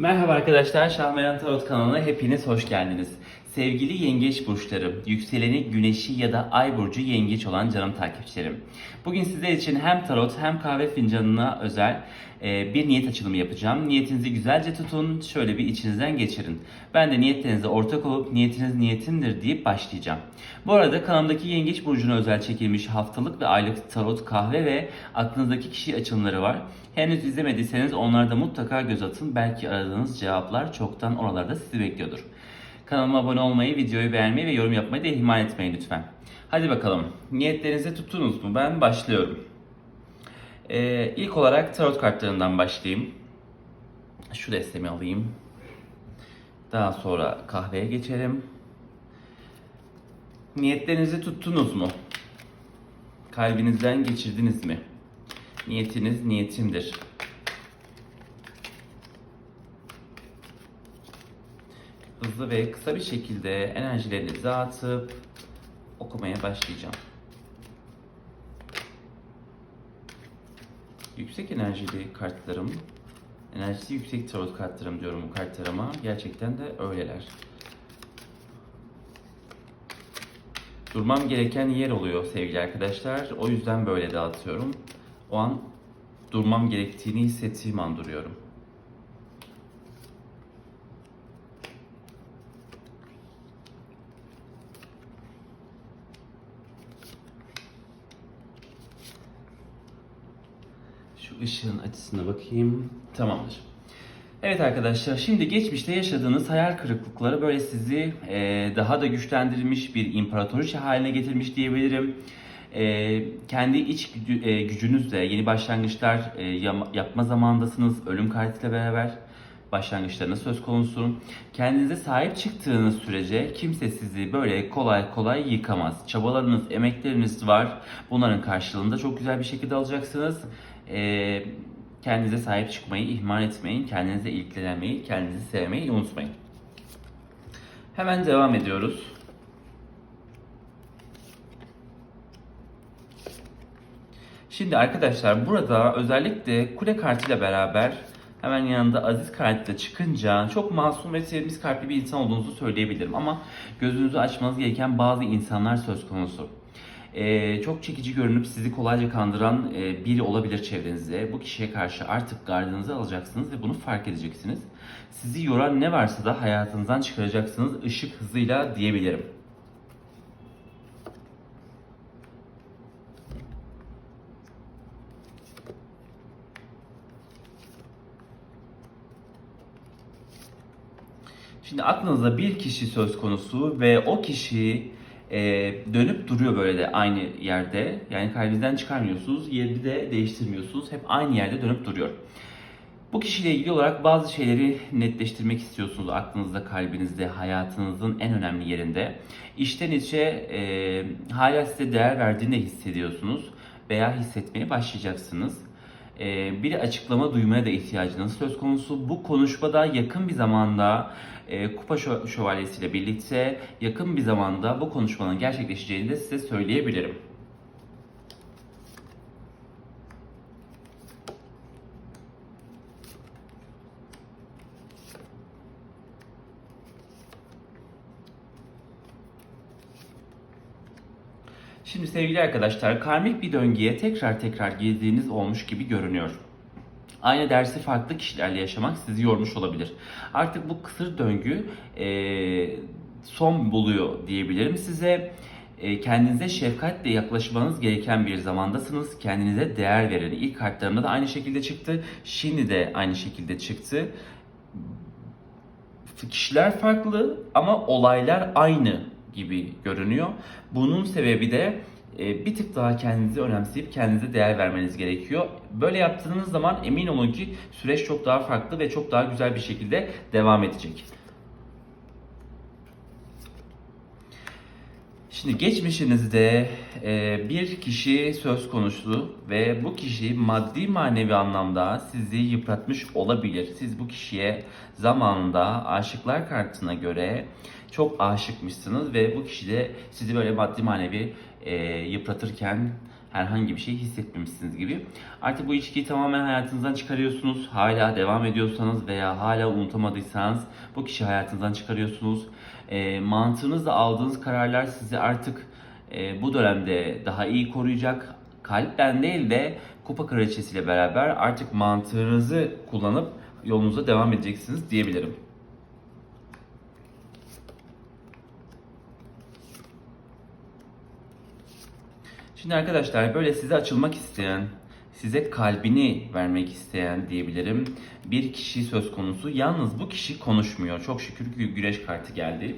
Merhaba arkadaşlar, Şahmeran Tarot kanalına hepiniz hoş geldiniz. Sevgili yengeç burçları, yükseleni güneşi ya da ay burcu yengeç olan canım takipçilerim. Bugün sizler için hem tarot hem kahve fincanına özel e, bir niyet açılımı yapacağım. Niyetinizi güzelce tutun, şöyle bir içinizden geçirin. Ben de niyetlerinize ortak olup niyetiniz niyetimdir deyip başlayacağım. Bu arada kanalımdaki yengeç burcuna özel çekilmiş haftalık ve aylık tarot, kahve ve aklınızdaki kişi açılımları var. Henüz izlemediyseniz onlarda mutlaka göz atın. Belki aradığınız cevaplar çoktan oralarda sizi bekliyordur. Kanalıma abone olmayı, videoyu beğenmeyi ve yorum yapmayı da ihmal etmeyin lütfen. Hadi bakalım. Niyetlerinizi tuttunuz mu? Ben başlıyorum. Ee, ilk olarak tarot kartlarından başlayayım. Şu destemi alayım. Daha sonra kahveye geçelim. Niyetlerinizi tuttunuz mu? Kalbinizden geçirdiniz mi? Niyetiniz niyetimdir. Hızlı ve kısa bir şekilde enerjilerinizi atıp okumaya başlayacağım. Yüksek enerjili kartlarım, enerjisi yüksek tarot kartlarım diyorum bu kartlarıma. Gerçekten de öyleler. Durmam gereken yer oluyor sevgili arkadaşlar. O yüzden böyle dağıtıyorum. O an durmam gerektiğini hissettiğim an duruyorum. Işığın açısına bakayım. Tamamdır. Evet arkadaşlar şimdi geçmişte yaşadığınız hayal kırıklıkları böyle sizi e, daha da güçlendirilmiş bir imparatoriçe haline getirmiş diyebilirim. E, kendi iç gücü, e, gücünüzle yeni başlangıçlar e, yapma zamandasınız ölüm kartıyla beraber başlangıçlarınız söz konusu. Kendinize sahip çıktığınız sürece kimse sizi böyle kolay kolay yıkamaz. Çabalarınız, emekleriniz var. Bunların karşılığında çok güzel bir şekilde alacaksınız. Ee, kendinize sahip çıkmayı ihmal etmeyin. Kendinize ilgilenmeyi, kendinizi sevmeyi unutmayın. Hemen devam ediyoruz. Şimdi arkadaşlar burada özellikle kule kartıyla beraber hemen yanında aziz kartıyla çıkınca çok masum ve temiz kalpli bir insan olduğunuzu söyleyebilirim. Ama gözünüzü açmanız gereken bazı insanlar söz konusu. Ee, çok çekici görünüp sizi kolayca kandıran e, biri olabilir çevrenizde. Bu kişiye karşı artık gardınızı alacaksınız ve bunu fark edeceksiniz. Sizi yoran ne varsa da hayatınızdan çıkaracaksınız ışık hızıyla diyebilirim. Şimdi aklınızda bir kişi söz konusu ve o kişi e, dönüp duruyor böyle de aynı yerde. Yani kalbinizden çıkarmıyorsunuz, yerini de değiştirmiyorsunuz. Hep aynı yerde dönüp duruyor. Bu kişiyle ilgili olarak bazı şeyleri netleştirmek istiyorsunuz aklınızda, kalbinizde, hayatınızın en önemli yerinde. İçten içe e, hala size değer verdiğini hissediyorsunuz veya hissetmeye başlayacaksınız. E, bir açıklama duymaya da ihtiyacınız söz konusu. Bu konuşmada yakın bir zamanda e, Kupa Şö- Şövalyesi ile birlikte yakın bir zamanda bu konuşmanın gerçekleşeceğini de size söyleyebilirim. Şimdi sevgili arkadaşlar, karmik bir döngüye tekrar tekrar girdiğiniz olmuş gibi görünüyor. Aynı dersi farklı kişilerle yaşamak sizi yormuş olabilir. Artık bu kısır döngü eee, son buluyor diyebilirim size. E, kendinize şefkatle yaklaşmanız gereken bir zamandasınız. Kendinize değer verin. İlk kartlarımda da aynı şekilde çıktı. Şimdi de aynı şekilde çıktı. Kişiler farklı ama olaylar aynı gibi görünüyor. Bunun sebebi de e, bir tık daha kendinizi önemseyip kendinize değer vermeniz gerekiyor. Böyle yaptığınız zaman emin olun ki süreç çok daha farklı ve çok daha güzel bir şekilde devam edecek. Şimdi geçmişinizde e, bir kişi söz konusu ve bu kişi maddi manevi anlamda sizi yıpratmış olabilir. Siz bu kişiye zamanında aşıklar kartına göre çok aşıkmışsınız ve bu kişi de sizi böyle maddi manevi e, yıpratırken herhangi bir şey hissetmemişsiniz gibi. Artık bu ilişkiyi tamamen hayatınızdan çıkarıyorsunuz. Hala devam ediyorsanız veya hala unutamadıysanız bu kişi hayatınızdan çıkarıyorsunuz. E, mantığınızla aldığınız kararlar sizi artık e, bu dönemde daha iyi koruyacak. Kalpten değil de kupa kraliçesiyle beraber artık mantığınızı kullanıp yolunuza devam edeceksiniz diyebilirim. Şimdi arkadaşlar böyle size açılmak isteyen, size kalbini vermek isteyen diyebilirim bir kişi söz konusu. Yalnız bu kişi konuşmuyor. Çok şükür ki güneş kartı geldi.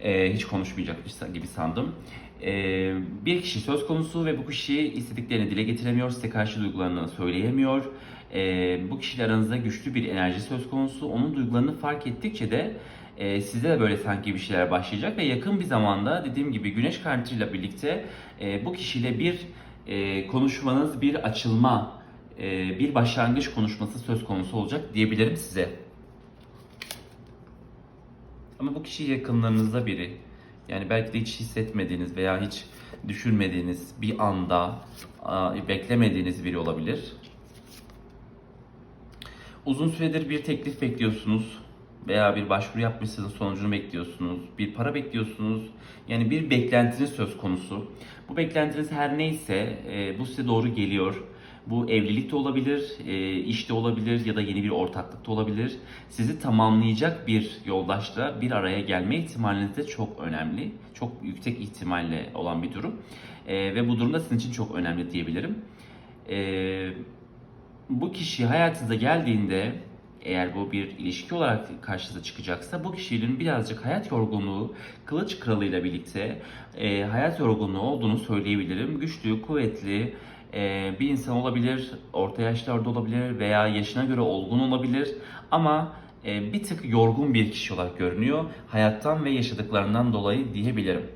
Ee, hiç konuşmayacakmış gibi sandım. Ee, bir kişi söz konusu ve bu kişi istediklerini dile getiremiyor, size karşı duygularını söyleyemiyor. Ee, bu kişiyle aranızda güçlü bir enerji söz konusu. Onun duygularını fark ettikçe de e, size de böyle sanki bir şeyler başlayacak ve yakın bir zamanda dediğim gibi güneş kartıyla birlikte e, bu kişiyle bir e, konuşmanız, bir açılma, e, bir başlangıç konuşması söz konusu olacak diyebilirim size. Ama bu kişi yakınlarınızda biri. Yani belki de hiç hissetmediğiniz veya hiç düşünmediğiniz bir anda beklemediğiniz biri olabilir. Uzun süredir bir teklif bekliyorsunuz veya bir başvuru yapmışsınız sonucunu bekliyorsunuz. Bir para bekliyorsunuz. Yani bir beklentiniz söz konusu. Bu beklentiniz her neyse e, bu size doğru geliyor. Bu evlilik de olabilir, e, iş de olabilir ya da yeni bir ortaklık da olabilir. Sizi tamamlayacak bir yoldaşla bir araya gelme ihtimaliniz de çok önemli. Çok yüksek ihtimalle olan bir durum. E, ve bu durumda sizin için çok önemli diyebilirim. E, bu kişi hayatınıza geldiğinde eğer bu bir ilişki olarak karşınıza çıkacaksa bu kişinin birazcık hayat yorgunluğu kılıç kralıyla birlikte e, hayat yorgunluğu olduğunu söyleyebilirim. Güçlü, kuvvetli e, bir insan olabilir, orta yaşlarda olabilir veya yaşına göre olgun olabilir ama e, bir tık yorgun bir kişi olarak görünüyor hayattan ve yaşadıklarından dolayı diyebilirim.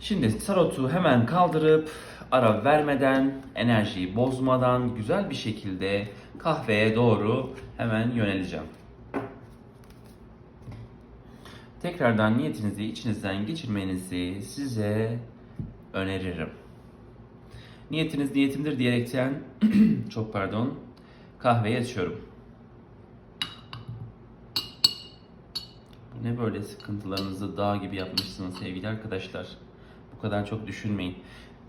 Şimdi tarotu hemen kaldırıp ara vermeden, enerjiyi bozmadan güzel bir şekilde kahveye doğru hemen yöneleceğim. Tekrardan niyetinizi içinizden geçirmenizi size öneririm. Niyetiniz niyetimdir diyerekten çok pardon kahveyi açıyorum. Ne böyle sıkıntılarınızı dağ gibi yapmışsınız sevgili arkadaşlar. Bu kadar çok düşünmeyin.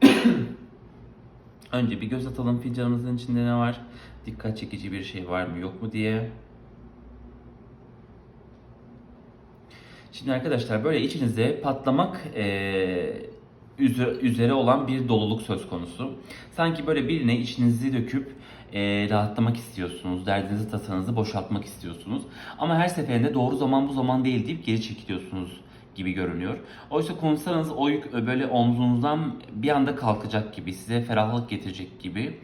Önce bir göz atalım fincanımızın içinde ne var? Dikkat çekici bir şey var mı yok mu diye. Şimdi arkadaşlar böyle içinizde patlamak e, üzere olan bir doluluk söz konusu. Sanki böyle birine içinizi döküp e, rahatlamak istiyorsunuz. Derdinizi, tasanızı boşaltmak istiyorsunuz. Ama her seferinde doğru zaman bu zaman değil deyip geri çekiliyorsunuz gibi görünüyor. Oysa konuşsanız o yük böyle omzunuzdan bir anda kalkacak gibi, size ferahlık getirecek gibi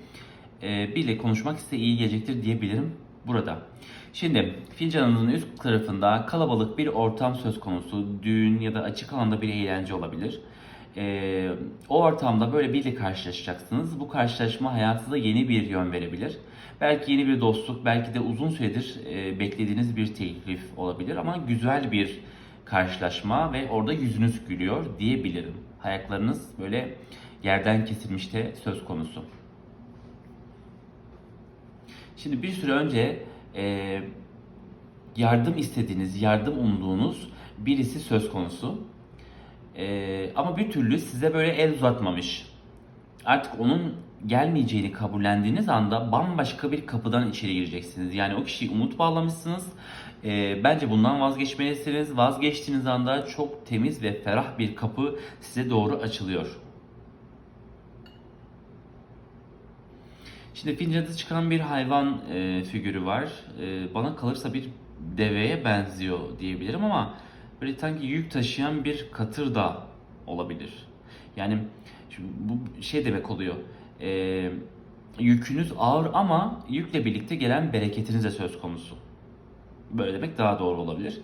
e, biriyle konuşmak size iyi gelecektir diyebilirim burada. Şimdi fincanınızın üst tarafında kalabalık bir ortam söz konusu. Düğün ya da açık alanda bir eğlence olabilir. E, o ortamda böyle biriyle karşılaşacaksınız. Bu karşılaşma hayatınıza yeni bir yön verebilir. Belki yeni bir dostluk, belki de uzun süredir e, beklediğiniz bir teklif olabilir ama güzel bir karşılaşma ve orada yüzünüz gülüyor diyebilirim. Ayaklarınız böyle yerden kesilmiş de söz konusu. Şimdi bir süre önce e, yardım istediğiniz, yardım umduğunuz birisi söz konusu. E, ama bir türlü size böyle el uzatmamış. Artık onun gelmeyeceğini kabullendiğiniz anda bambaşka bir kapıdan içeri gireceksiniz. Yani o kişiyi umut bağlamışsınız. E, bence bundan vazgeçmelisiniz. Vazgeçtiğiniz anda çok temiz ve ferah bir kapı size doğru açılıyor. Şimdi fincanınızda çıkan bir hayvan e, figürü var. E, bana kalırsa bir deveye benziyor diyebilirim ama böyle sanki yük taşıyan bir katır da olabilir. Yani şimdi bu şey demek oluyor. E, yükünüz ağır ama yükle birlikte gelen bereketiniz de söz konusu. Böyle demek daha doğru olabilir.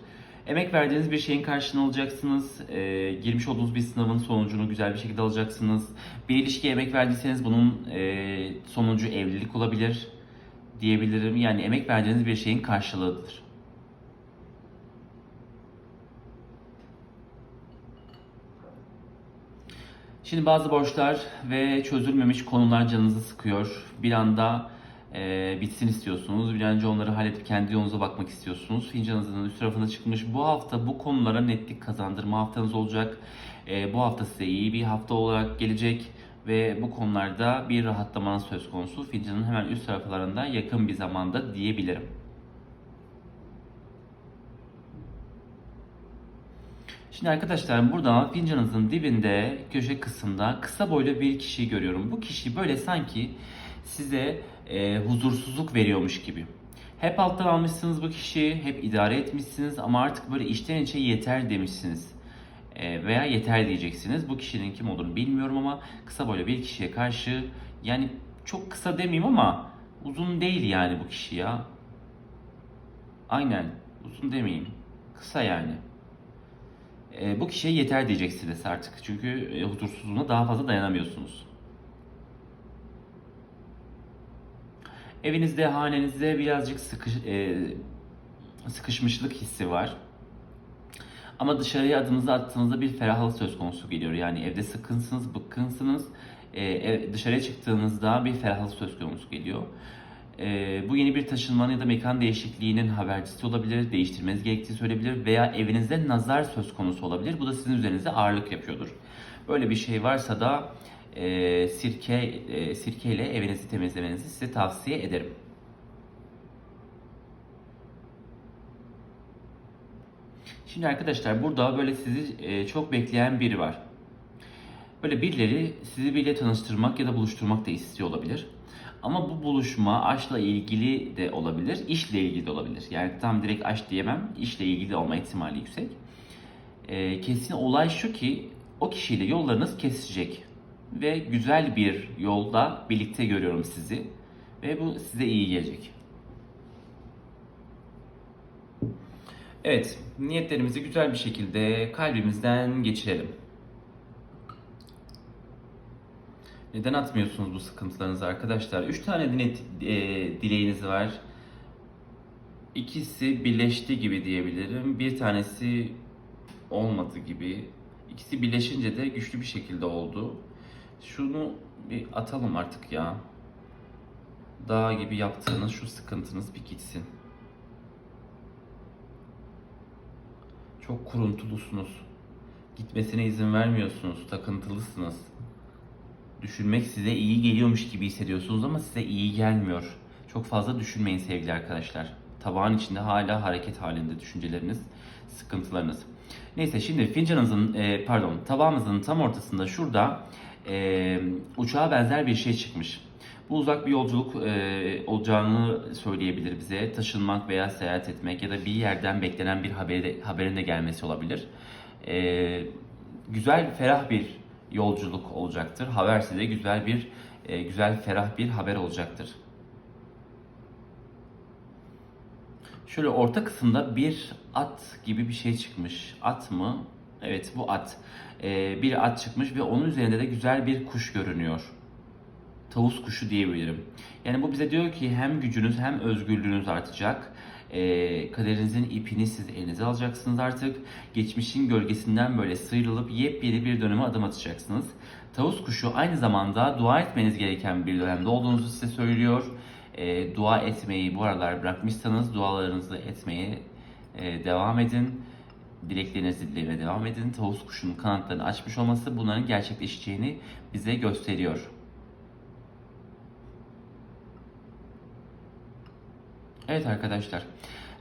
Emek verdiğiniz bir şeyin karşılığını alacaksınız. E, girmiş olduğunuz bir sınavın sonucunu güzel bir şekilde alacaksınız. Bir ilişkiye emek verdiyseniz bunun e, sonucu evlilik olabilir diyebilirim. Yani emek verdiğiniz bir şeyin karşılığıdır. Şimdi bazı borçlar ve çözülmemiş konular canınızı sıkıyor. Bir anda e, bitsin istiyorsunuz. Bir önce onları halledip kendi yolunuza bakmak istiyorsunuz. Fincanınızın üst tarafına çıkmış. Bu hafta bu konulara netlik kazandırma haftanız olacak. E, bu hafta size iyi bir hafta olarak gelecek ve bu konularda bir rahatlamanız söz konusu. Fincanın hemen üst taraflarında yakın bir zamanda diyebilirim. Şimdi arkadaşlar burada fincanınızın dibinde köşe kısımda kısa boylu bir kişiyi görüyorum. Bu kişi böyle sanki size e, huzursuzluk veriyormuş gibi. Hep alttan almışsınız bu kişiyi, hep idare etmişsiniz ama artık böyle içten içe yeter demişsiniz. E, veya yeter diyeceksiniz. Bu kişinin kim olduğunu bilmiyorum ama kısa boylu bir kişiye karşı yani çok kısa demeyeyim ama uzun değil yani bu kişi ya. Aynen uzun demeyeyim. Kısa yani. E, bu kişiye yeter diyeceksiniz artık. Çünkü e, huzursuzluğuna daha fazla dayanamıyorsunuz. Evinizde, hanenizde birazcık sıkış, e, sıkışmışlık hissi var. Ama dışarıya adımınızı attığınızda bir ferahlık söz konusu geliyor. Yani evde sıkınsınız, bıkkınsınız. E, dışarıya çıktığınızda bir ferahlık söz konusu geliyor. E, bu yeni bir taşınmanın ya da mekan değişikliğinin habercisi olabilir, değiştirmeniz gerektiği söyleyebilir veya evinizde nazar söz konusu olabilir. Bu da sizin üzerinize ağırlık yapıyordur. Böyle bir şey varsa da e, sirke e, sirkeyle evinizi temizlemenizi size tavsiye ederim. Şimdi arkadaşlar burada böyle sizi e, çok bekleyen biri var. Böyle birileri sizi biriyle tanıştırmak ya da buluşturmak da istiyor olabilir. Ama bu buluşma aşkla ilgili de olabilir, işle ilgili de olabilir. Yani tam direkt aşk diyemem, işle ilgili olma ihtimali yüksek. Ee, kesin olay şu ki o kişiyle yollarınız kesişecek. Ve güzel bir yolda birlikte görüyorum sizi. Ve bu size iyi gelecek. Evet, niyetlerimizi güzel bir şekilde kalbimizden geçirelim. Neden atmıyorsunuz bu sıkıntılarınızı arkadaşlar? 3 tane dile- e, dileğiniz var. İkisi birleşti gibi diyebilirim. Bir tanesi olmadı gibi. İkisi birleşince de güçlü bir şekilde oldu. Şunu bir atalım artık ya. Dağ gibi yaptığınız şu sıkıntınız bir gitsin. Çok kuruntulusunuz. Gitmesine izin vermiyorsunuz. Takıntılısınız düşünmek size iyi geliyormuş gibi hissediyorsunuz ama size iyi gelmiyor. Çok fazla düşünmeyin sevgili arkadaşlar. Tabağın içinde hala hareket halinde düşünceleriniz, sıkıntılarınız. Neyse şimdi fincanınızın, e, pardon tabağımızın tam ortasında şurada e, uçağa benzer bir şey çıkmış. Bu uzak bir yolculuk e, olacağını söyleyebilir bize. Taşınmak veya seyahat etmek ya da bir yerden beklenen bir haberi, haberin de gelmesi olabilir. E, güzel, ferah bir yolculuk olacaktır. Haber size güzel bir, e, güzel, ferah bir haber olacaktır. Şöyle orta kısımda bir at gibi bir şey çıkmış. At mı? Evet bu at. E, bir at çıkmış ve onun üzerinde de güzel bir kuş görünüyor. Tavus kuşu diyebilirim. Yani bu bize diyor ki hem gücünüz hem özgürlüğünüz artacak. E, kaderinizin ipini siz elinize alacaksınız artık. Geçmişin gölgesinden böyle sıyrılıp yepyeni bir döneme adım atacaksınız. Tavus kuşu aynı zamanda dua etmeniz gereken bir dönemde olduğunuzu size söylüyor. E, dua etmeyi bu aralar bırakmışsanız dualarınızı etmeye e, devam edin. Dileklerinizi dilemeye devam edin. Tavus kuşunun kanatlarını açmış olması bunların gerçekleşeceğini bize gösteriyor. Evet arkadaşlar.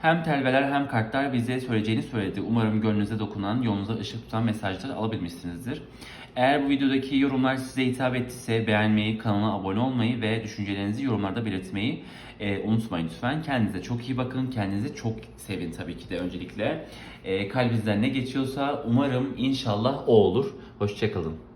Hem telveler hem kartlar bize söyleyeceğini söyledi. Umarım gönlünüze dokunan, yolunuza ışık tutan mesajları alabilmişsinizdir. Eğer bu videodaki yorumlar size hitap ettiyse beğenmeyi, kanala abone olmayı ve düşüncelerinizi yorumlarda belirtmeyi e, unutmayın lütfen. Kendinize çok iyi bakın. Kendinizi çok sevin tabii ki de öncelikle. E, kalbinizden ne geçiyorsa umarım inşallah o olur. Hoşçakalın.